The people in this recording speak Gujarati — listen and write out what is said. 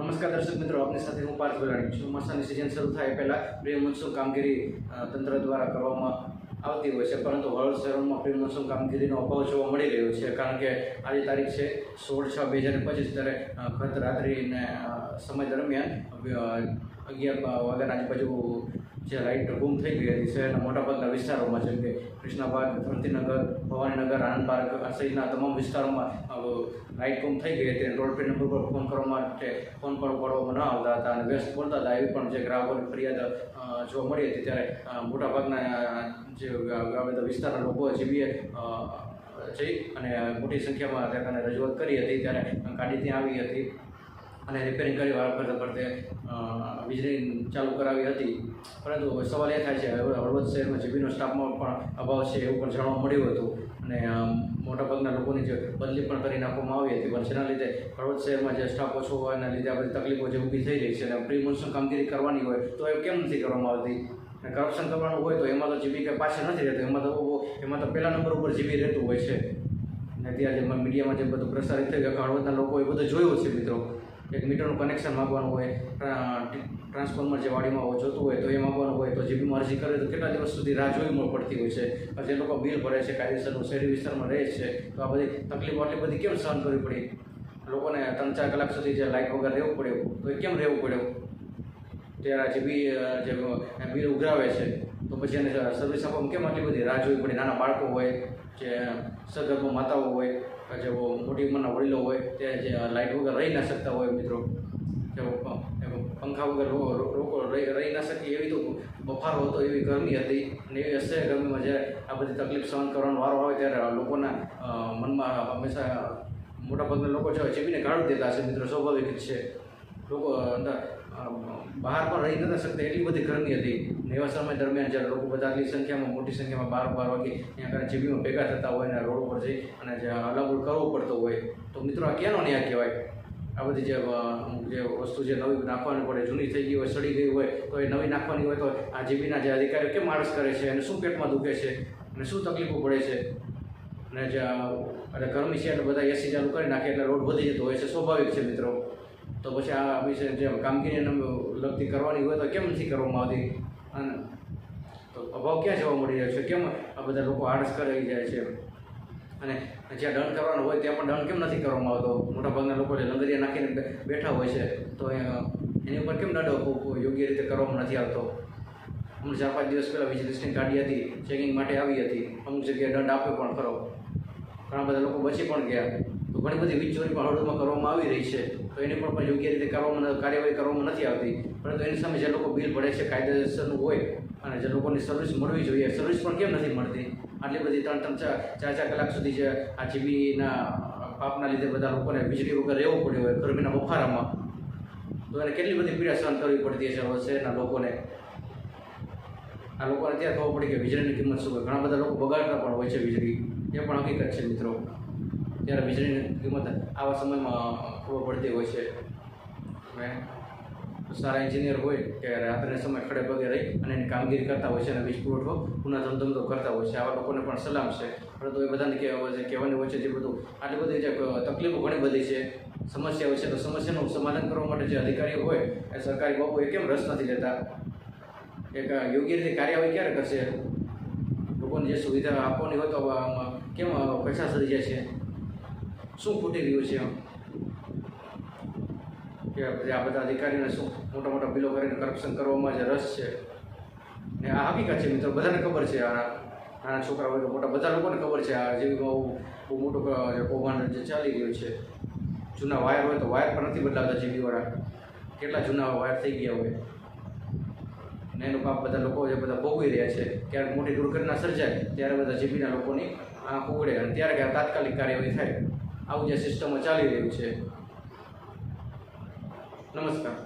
નમસ્કાર દર્શક મિત્રો, આપની સાથે હું પાર્થ ગોલાણી ચોમાસાની સિઝન શરૂ થાય પહેલાં પ્રી મોન્સૂન કામગીરી તંત્ર દ્વારા કરવામાં આવતી હોય છે, પરંતુ હળવદ શહેરોમાં પ્રી મોન્સૂન કામગીરીનો અભાવ જોવા મળી રહ્યો છે, કારણ કે આજે તારીખ છે સોળ છ બે હજાર પચીસ, ત્યારે ગત રાત્રિને સમય દરમિયાન અગિયાર વાગ્યાના આજુબાજુ જે લાઇટ ગુમ થઈ ગઈ હતી, શહેરના મોટાભાગના વિસ્તારોમાં, જેમ કે કૃષ્ણાબાગ ધરતીનગર, ભવાનીનગર આનંદ પાર્ક સહિતના તમામ વિસ્તારોમાં લાઇટ ગુમ થઈ ગઈ હતી ટોલ ફ્રી નંબર પર ફોન કરવા માટે ફોન પણ ઉપાડવામાં ન આવતા હતા અને વ્યસ્ત બોલતા હતા એવી પણ જે ગ્રાહકોની ફરિયાદ જોવા મળી હતી. ત્યારે મોટાભાગના જે ગામડા વિસ્તારના લોકો જીવીએ જઈ અને મોટી સંખ્યામાં ત્યાં રજૂઆત કરી હતી. ત્યારે ગાડી ત્યાં આવી હતી. અને રિપેરિંગ કરી વાર ફરતે વીજળી ચાલુ કરાવી હતી. પરંતુ સવાલ એ થાય છે, હવે હળવદ શહેરમાં જીબીનો સ્ટાફમાં પણ અભાવ છે એવું પણ જાણવા મળ્યું હતું. અને મોટાભાગના લોકોની જે બદલી પણ કરી નાખવામાં આવી હતી. જેના લીધે હળવદ શહેરમાં જે સ્ટાફ ઓછો હોવાના લીધે આ બધી તકલીફો જે ઊભી થઈ રહી છે અને પ્રી કામગીરી કરવાની હોય, તો એ કેમ નથી કરવામાં આવતી? અને કરપ્શન કરવાનું હોય તો એમાં તો જીબી કંઈ પાછળ નથી રહેતું. એમાં તો એમાં તો પહેલા નંબર ઉપર જીબી રહેતું હોય છે. અને અત્યારે જે મીડિયામાં જે બધું પ્રસારિત કે હળવદના લોકોએ બધું જોયું છે મિત્રો. એક મીટરનું કનેક્શન માગવાનું હોય ટ્રાન્સફોર્મર જે વાડીમાં જોતું હોય તો એ માગવાનું હોય, તો જીબીમાં અરજી કરે તો કેટલા દિવસ સુધી રાહ જોવી પડતી હોય છે? જે લોકો બિલ ભરે છે, કાયદેસરનું શહેરી વિસ્તારમાં રહે છે, તો આ બધી તકલીફો આટલી બધી કેમ સહન કરવી પડી? લોકોને ત્રણ ચાર કલાક સુધી જે લાઇટ વગર રહેવું પડ્યું તો એ કેમ રહેવું પડ્યું ત્યારે આ જીબી જે બિલ ઉઘરાવે છે, તો પછી એને સર્વિસ આપવામાં કેમ આટલી બધી રાહ જોવી પડી? નાના બાળકો હોય, જે સગર્ભ માતાઓ હોય જે મોટી ઉંમરના વડીલો હોય તે જે લાઇટ વગર રહી ના શકતા હોય મિત્રો. પંખા વગર રોકો રહી ના શકીએ એવી તો બફારો હતો એવી ગરમી હતી. અને એવી અસહ્ય ગરમીમાં જ્યારે આ બધી તકલીફ સહન કરવાનો વારો આવે ત્યારે લોકોના મનમાં હંમેશા મોટાભાગના લોકો છે ચીપીને ગાળું દેતા હશે મિત્રો. સ્વાભાવિક છે. લોકો અંદર બહાર પણ રહી નતા શકતા. એટલી બધી ગરમી હતી. ને એવા સમય દરમિયાન જ્યારે લોકો બધા આટલી સંખ્યામાં, મોટી સંખ્યામાં બાર બાર વાગે ત્યાં આગળ જીબીમાં ભેગા થતા હોય અને રોડ ઉપર જઈ અને જે હલાબુલ કરવો પડતો હોય. તો મિત્રો, આ ક્યાંનો ન્યાય કહેવાય? આ બધી જે જે વસ્તુ જે નવી નાખવાની પડે, જૂની થઈ ગઈ હોય, સડી ગઈ હોય, તો એ નવી નાખવાની હોય તો આ જીબીના જે અધિકારીઓ કેમ માણસ કરે છે અને શું પેટમાં દુખે છે અને શું તકલીફો પડે છે? અને જે એટલે ગરમી છે એટલે બધા એસી ચાલુ કરી નાખે એટલે રોડ વધી જતો હોય છે. સ્વાભાવિક છે મિત્રો. તો પછી આ વિશે જે કામગીરીને લગતી કરવાની હોય તો કેમ નથી કરવામાં આવતી? અને તો અભાવ ક્યાં જોવા મળી રહ્યો છે? કેમ આ બધા લોકો આળસ કરી જાય છે? અને જ્યાં દંડ કરવાનો હોય ત્યાં પણ દંડ કેમ નથી કરવામાં આવતો? મોટાભાગના લોકો જે લંગરિયા નાખીને બેઠા હોય છે, તો એની ઉપર કેમ દંડ યોગ્ય રીતે કરવામાં નથી આવતો? અમુક ચાર પાંચ દિવસ પહેલાં વિજિલન્સની ગાડી હતી, ચેકિંગ માટે આવી હતી. અમુક જગ્યાએ દંડ આપ્યો પણ ખરો. ઘણા બધા લોકો બચી પણ ગયા. તો ઘણી બધી વીજ ચોરી પણ હળવદમાં કરવામાં આવી રહી છે. તો એની પણ યોગ્ય રીતે કરવામાં કાર્યવાહી કરવામાં નથી આવતી. પરંતુ એની સામે જે લોકો બિલ ભરે છે, કાયદેસરનું હોય અને જે લોકોની સર્વિસ મળવી જોઈએ સર્વિસ પણ કેમ નથી મળતી? આટલી બધી ત્રણ ત્રણ ચાર ચાર કલાક સુધી જે આ જીબીના પાપના લીધે બધા લોકોને વીજળી વગર રહેવું પડ્યું હોય, ગરમીના બફારામાં. તો એને કેટલી બધી પીડા સહન કરવી પડતી હશે શહેરના લોકોને? આ લોકોને અત્યારે ખબર પડી કે વીજળીની કિંમત શું હોય? ઘણા બધા લોકો બગાડતા પણ હોય છે વીજળી. એ પણ હકીકત છે મિત્રો. ત્યારે વીજળીની કિંમત આવા સમયમાં ખબર પડતી હોય છે. સારા એન્જિનિયર હોય કે રાત્રે સમય ખડે પગે રહી અને એની કામગીરી કરતા હોય છે અને વીજ પુરવઠો પુનઃ ધમધમતો કરતા હોય છે. આવા લોકોને પણ સલામ છે. પરંતુ એ બધાને કહેવાની હોય છે જે બધું, આટલી બધી જે તકલીફો ઘણી બધી છે, સમસ્યાઓ છે, તો સમસ્યાનું સમાધાન કરવા માટે જે અધિકારીઓ હોય, એ સરકારી બાબુ એ કેમ રસ નથી લેતા? એક યોગ્ય રીતે કાર્યવાહી ક્યારે કરશે? લોકોને જે સુવિધા આપવાની હોય તો કેમ પૈસા સરી જાય છે? શું ખૂટી રહ્યું છે એમ? કે જે આ બધા અધિકારીઓને શું મોટા મોટા બિલો કરીને કરપ્શન કરવામાં જે રસ છે? ને આ હકીકત છે મિત્રો, બધાને ખબર છે આ નાના છોકરા હોય તો મોટા બધા લોકોને ખબર છે આ જેવી બહુ મોટું કૌભાંડ જે ચાલી રહ્યું છે. જૂના વાયર હોય તો વાયર પણ નથી બદલાતા જીબીવાળા કેટલા જૂના વાયર થઈ ગયા હોય. ને એનું પાપ બધા લોકો જે બધા ભોગવી રહ્યા છે, ક્યારેક મોટી દુર્ઘટના સર્જાય, ત્યારે બધા જીબીના લોકોની આંખ ઉગડે અને ત્યારે તાત્કાલિક કાર્યવાહી થાય. આવું જે સિસ્ટમો ચાલી રહ્યું છે. નમસ્કાર.